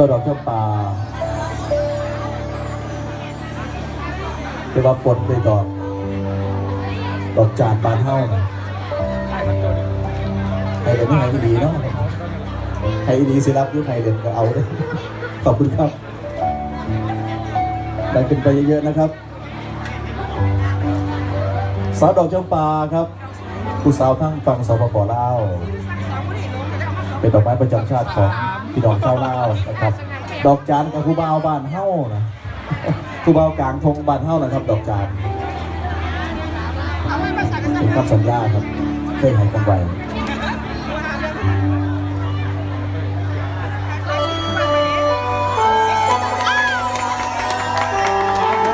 ช่วยดอกเจ้าป่าเรียกว่าปลดด้วยดอก ดอกจานบานเฮ้านะใครเด่นนี่ไงที่ดีเนาะใครดีสิรับยุใครเด่นก็เอาเลยขอบคุณครับได้เป็นไปเยอะๆนะครับ สาวดอกเจ้าป่าครับ ผู้สาวทั้งฝั่งสปปลาวเป็นดอกไม้ประจำชาติของ พี่น้องชาวลาวนะครับ ดอกจานกับครูบาวบ้านเฮ้านะครูบาวกลางทงบ้านเฮ้านะครับ ดอกจานเป็นคำสัญญาครับเคยให้กันไว้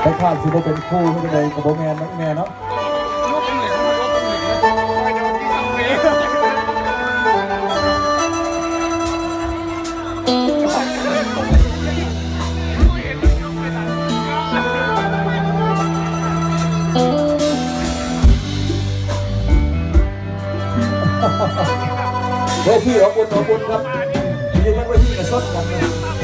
ไปขาดสิบ่เป็นคู่ไม่เป็นไรกับโบแมนนะแม่เนาะ เวทีอบอุ่นอบอุ่นครับยืนยันเวทีกระสดกัน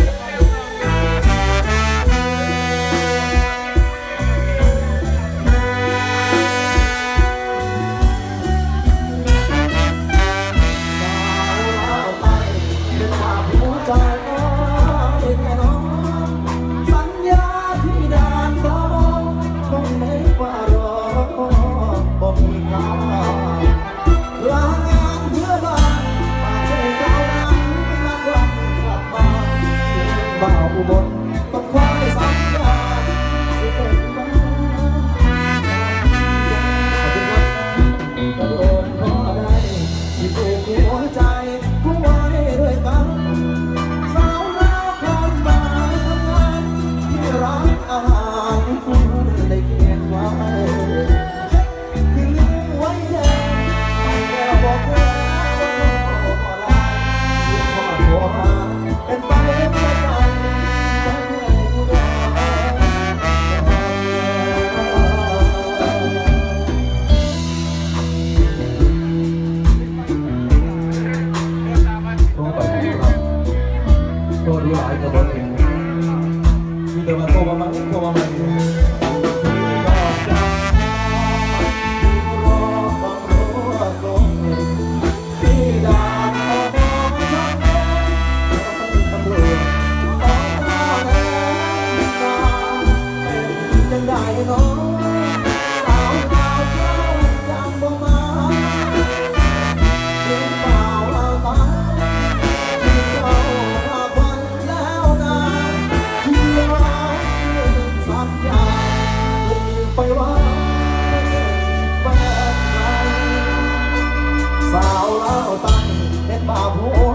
าวเล่าตันเป็นบาผู้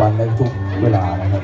วันและทุกเวลานะครับ